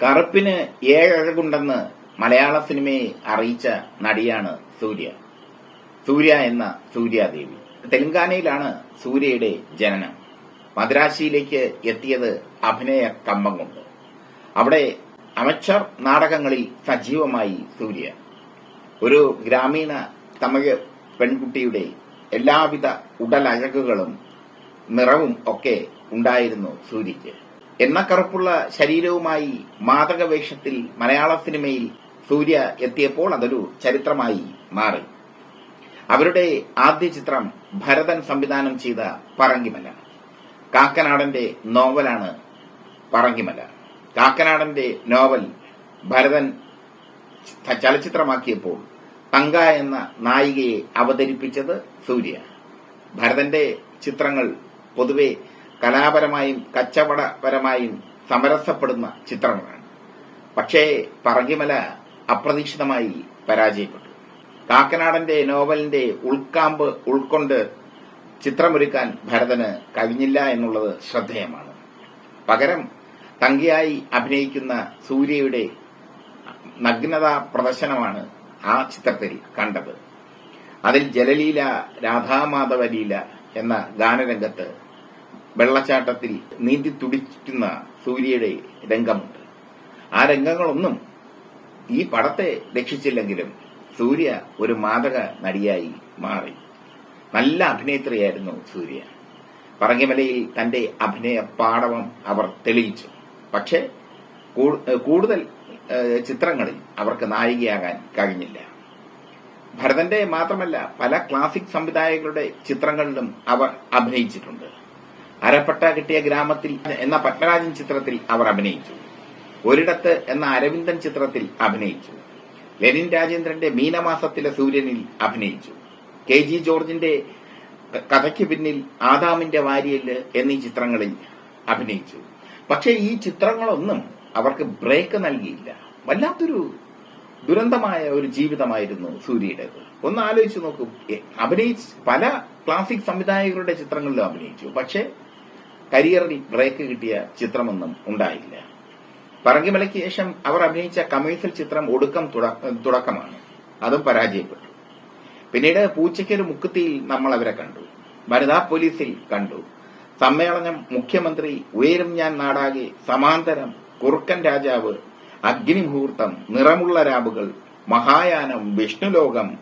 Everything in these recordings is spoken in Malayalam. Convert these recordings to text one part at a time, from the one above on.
കറുപ്പിന് ഏഴഴകുണ്ടെന്ന് മലയാള സിനിമയെ അറിയിച്ച നടിയാണ് സൂര്യ. സൂര്യ എന്ന സൂര്യാദേവി. തെലങ്കാനയിലാണ് സൂര്യയുടെ ജനനം. മദ്രാശിയിലേക്ക് എത്തിയത് അഭിനയ കമ്പം കൊണ്ട്. അവിടെ അമച്ചർ നാടകങ്ങളിൽ സജീവമായി സൂര്യ. ഒരു ഗ്രാമീണ തമിഴ് പെൺകുട്ടിയുടെ എല്ലാവിധ ഉടലഴകുകളും നിറവും ഒക്കെ ഉണ്ടായിരുന്നു സൂര്യയ്ക്ക്. എണ്ണക്കറുപ്പുള്ള ശരീരവുമായി മാതക വേഷത്തിൽ മലയാള സിനിമയിൽ സൂര്യ എത്തിയപ്പോൾ അതൊരു ചരിത്രമായി മാറി. അവരുടെ ആദ്യ ചിത്രം ഭരതൻ സംവിധാനം ചെയ്ത പറങ്കിമല. കാക്കനാടന്റെ നോവലാണ് പറങ്കിമല. കാക്കനാടന്റെ നോവൽ ഭരതൻ ചലച്ചിത്രമാക്കിയപ്പോൾ തങ്ക എന്ന നായികയെ അവതരിപ്പിച്ചത് സൂര്യ. ഭരതന്റെ ചിത്രങ്ങൾ പൊതുവെ കലാപരമായും കച്ചവടപരമായും സമരസപ്പെടുന്ന ചിത്രങ്ങളാണ്. പക്ഷേ പറങ്കിമല അപ്രതീക്ഷിതമായി പരാജയപ്പെട്ടു. കാക്കനാടന്റെ നോവലിന്റെ ഉൾക്കാമ്പ് ഉൾക്കൊണ്ട് ചിത്രമൊരുക്കാൻ ഭരതന് കഴിഞ്ഞില്ല എന്നുള്ളത് ശ്രദ്ധേയമാണ്. പകരം തങ്കിയായി അഭിനയിക്കുന്ന സൂര്യയുടെ നഗ്നതാ പ്രദർശനമാണ് ആ ചിത്രത്തിൽ കണ്ടത്. അതിൽ ജലലീല രാധാമാധവ ലീല എന്ന ഗാനരംഗത്ത് വെള്ളച്ചാട്ടത്തിൽ നീന്തി തുടിക്കുന്ന സൂര്യയുടെ രംഗമുണ്ട്. ആ രംഗങ്ങളൊന്നും ഈ പടത്തെ രക്ഷിച്ചില്ലെങ്കിലും സൂര്യ ഒരു മാതക നടിയായി മാറി. നല്ല അഭിനേത്രിയായിരുന്നു സൂര്യ. പറങ്കിമലയിൽ തന്റെ അഭിനയ പാടവം അവർ തെളിയിച്ചു. പക്ഷേ കൂടുതൽ ചിത്രങ്ങളിൽ അവർക്ക് നായികയാകാൻ കഴിഞ്ഞില്ല. ഭരതന്റെ മാത്രമല്ല പല ക്ലാസിക് സംവിധായകരുടെ ചിത്രങ്ങളിലും അവർ അഭിനയിച്ചിട്ടുണ്ട്. അരപ്പട്ട കിട്ടിയ ഗ്രാമത്തിൽ എന്ന പത്മരാജൻ ചിത്രത്തിൽ അവർ അഭിനയിച്ചു. ഒരിടത്ത് എന്ന അരവിന്ദൻ ചിത്രത്തിൽ അഭിനയിച്ചു. ലെനിൻ രാജേന്ദ്രന്റെ മീനമാസത്തിലെ സൂര്യനിൽ അഭിനയിച്ചു. കെ ജി ജോർജിന്റെ കഥയ്ക്ക് പിന്നിൽ ആദാമിന്റെ വാരിയൽ എന്നീ ചിത്രങ്ങളിൽ അഭിനയിച്ചു. പക്ഷേ ഈ ചിത്രങ്ങളൊന്നും അവർക്ക് ബ്രേക്ക് നൽകിയില്ല. വല്ലാത്തൊരു ദുരന്തമായ ഒരു ജീവിതമായിരുന്നു സൂര്യയുടേത്. ഒന്ന് ആലോചിച്ച് നോക്കൂ. അഭിനയിച്ച് പല ക്ലാസിക് സംവിധായകരുടെ ചിത്രങ്ങളിലും അഭിനയിച്ചു. പക്ഷേ കരിയറിൽ ബ്രേക്ക് കിട്ടിയ ചിത്രമൊന്നും ഉണ്ടായില്ല. പറങ്കിമലയ്ക്ക് ശേഷം അവർ അഭിനയിച്ച കമേഴ്ഷ്യൽ ചിത്രം ഒടുക്കം തുടക്കമാണ്. അതും പരാജയപ്പെട്ടു. പിന്നീട് പൂച്ചയ്ക്കൊരു മുക്കുത്തിയിൽ നമ്മൾ അവരെ കണ്ടു. വനിതാ പോലീസിൽ കണ്ടു. സമ്മേളനം മുഖ്യമന്ത്രി ഉയരും ഞാൻ നാടാകെ സമാന്തരം കുറുക്കൻ രാജാവ് അഗ്നിമുഹൂർത്തം നിറമുള്ള രാവുകൾ മഹായാനം വിഷ്ണുലോകം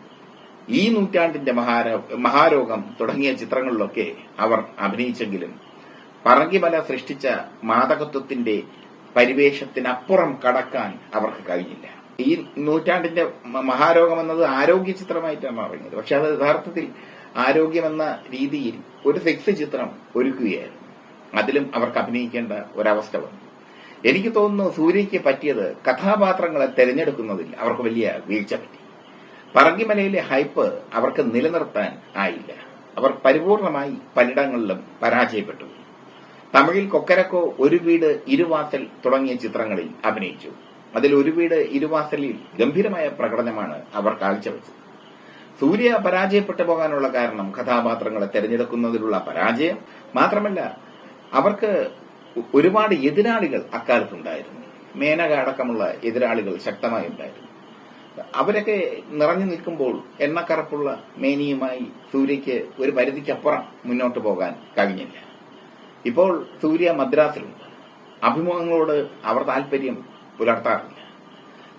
ഈ നൂറ്റാണ്ടിന്റെ മഹാരോഗം തുടങ്ങിയ ചിത്രങ്ങളിലൊക്കെ അവർ അഭിനയിച്ചെങ്കിലും പറങ്കിമല സൃഷ്ടിച്ച മാതകത്വത്തിന്റെ പരിവേഷത്തിനപ്പുറം കടക്കാൻ അവർക്ക് കഴിഞ്ഞില്ല. ഈ നൂറ്റാണ്ടിന്റെ മഹാരോഗം എന്നത് ആരോഗ്യ ചിത്രമായിട്ടാണ് പറഞ്ഞത് പക്ഷെ അത് യഥാർത്ഥത്തിൽ ആരോഗ്യമെന്ന രീതിയിൽ ഒരു സെക്സ് ചിത്രം ഒരുക്കുകയായിരുന്നു. അതിലും അവർക്ക് അഭിനയിക്കേണ്ട ഒരവസ്ഥ വന്നു. എനിക്ക് തോന്നുന്നു സൂര്യയ്ക്ക് പറ്റിയത് കഥാപാത്രങ്ങളെ തെരഞ്ഞെടുക്കുന്നതിൽ അവർക്ക് വലിയ വീഴ്ച പറ്റി. പറങ്കിമലയിലെ ഹൈപ്പ് അവർക്ക് നിലനിർത്താൻ ആയില്ല. അവർ പരിപൂർണമായി പലയിടങ്ങളിലും പരാജയപ്പെട്ടു. തമിഴിൽ കൊക്കരക്കോ ഒരു വീട് ഇരുവാസൽ തുടങ്ങിയ ചിത്രങ്ങളിൽ അഭിനയിച്ചു. അതിൽ ഒരു വീട് ഇരുവാസലിൽ ഗംഭീരമായ പ്രകടനമാണ് അവർ കാഴ്ചവെച്ചത്. സൂര്യ പരാജയപ്പെട്ടു പോകാനുള്ള കാരണം കഥാപാത്രങ്ങളെ തെരഞ്ഞെടുക്കുന്നതിലുള്ള പരാജയം മാത്രമല്ല അവർക്ക് ഒരുപാട് എതിരാളികൾ അക്കാലത്തുണ്ടായിരുന്നു. മേനക അടക്കമുള്ള എതിരാളികൾ ശക്തമായി ഉണ്ടായിരുന്നു. അവരൊക്കെ നിറഞ്ഞു നിൽക്കുമ്പോൾ എണ്ണക്കറപ്പുള്ള മേനിയുമായി സൂര്യയ്ക്ക് ഒരു പരിധിക്കപ്പുറം മുന്നോട്ട് പോകാൻ കഴിഞ്ഞില്ല. ഇപ്പോൾ സൂര്യ മദ്രാസിലുണ്ട് അഭിമുഖങ്ങളോട് അവർ താല്പര്യം പുലർത്താറില്ല.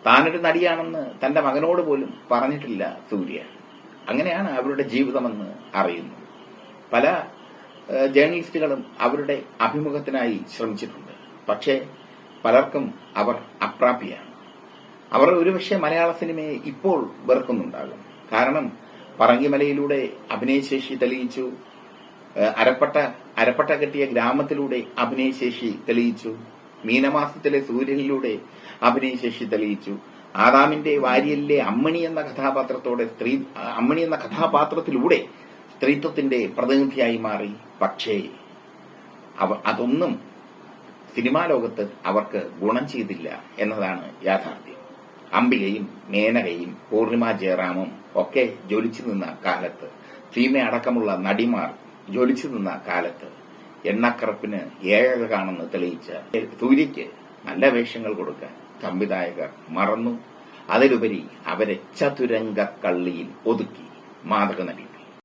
താനൊരു നടിയാണെന്ന് തന്റെ മകനോട് പോലും പറഞ്ഞിട്ടില്ല സൂര്യ. അങ്ങനെയാണ് അവരുടെ ജീവിതമെന്ന് അറിയുന്നത്. പല ജേർണലിസ്റ്റുകളും അവരുടെ അഭിമുഖത്തിനായി ശ്രമിച്ചിട്ടുണ്ട്. പക്ഷേ പലർക്കും അവർ അപ്രാപ്യാണ്. അവർ ഒരുപക്ഷെ മലയാള സിനിമയെ ഇപ്പോൾ വെറുക്കുന്നുണ്ടാകും. കാരണം പറങ്കിമലയിലൂടെ അഭിനയശേഷി തെളിയിച്ചു അരപ്പട്ട അരപ്പട്ട കെട്ടിയ ഗ്രാമത്തിലൂടെ അഭിനയശേഷി തെളിയിച്ചു. മീനമാസത്തിലെ സൂര്യനിലൂടെ അഭിനയശേഷി തെളിയിച്ചു. ആദാമിന്റെ വാര്യലിലെ അമ്മണി എന്ന കഥാപാത്രത്തോടെ സ്ത്രീ അമ്മണി എന്ന കഥാപാത്രത്തിലൂടെ സ്ത്രീത്വത്തിന്റെ പ്രതിനിധിയായി മാറി. പക്ഷേ അവ അതൊന്നും സിനിമാ ലോകത്ത് അവർക്ക് ഗുണം ചെയ്തില്ല എന്നതാണ് യാഥാർത്ഥ്യം. അംബികയും മേനകയും പൂർണിമ ജയറാമും ഒക്കെ ജ്വലിച്ചു നിന്ന കാലത്ത് സീമ അടക്കമുള്ള നടിമാർ ജ്വലിച്ചു നിന്ന കാലത്ത് എണ്ണക്കറപ്പിന് ഏകത കാണുന്ന തെളിയിച്ച സൂര്യയ്ക്ക് നല്ല വേഷങ്ങൾ കൊടുക്കാൻ സംവിധായകർ മറന്നു. അതിലുപരി അവരെ ചതുരംഗ കള്ളിയിൽ ഒതുക്കി മാതൃക നടി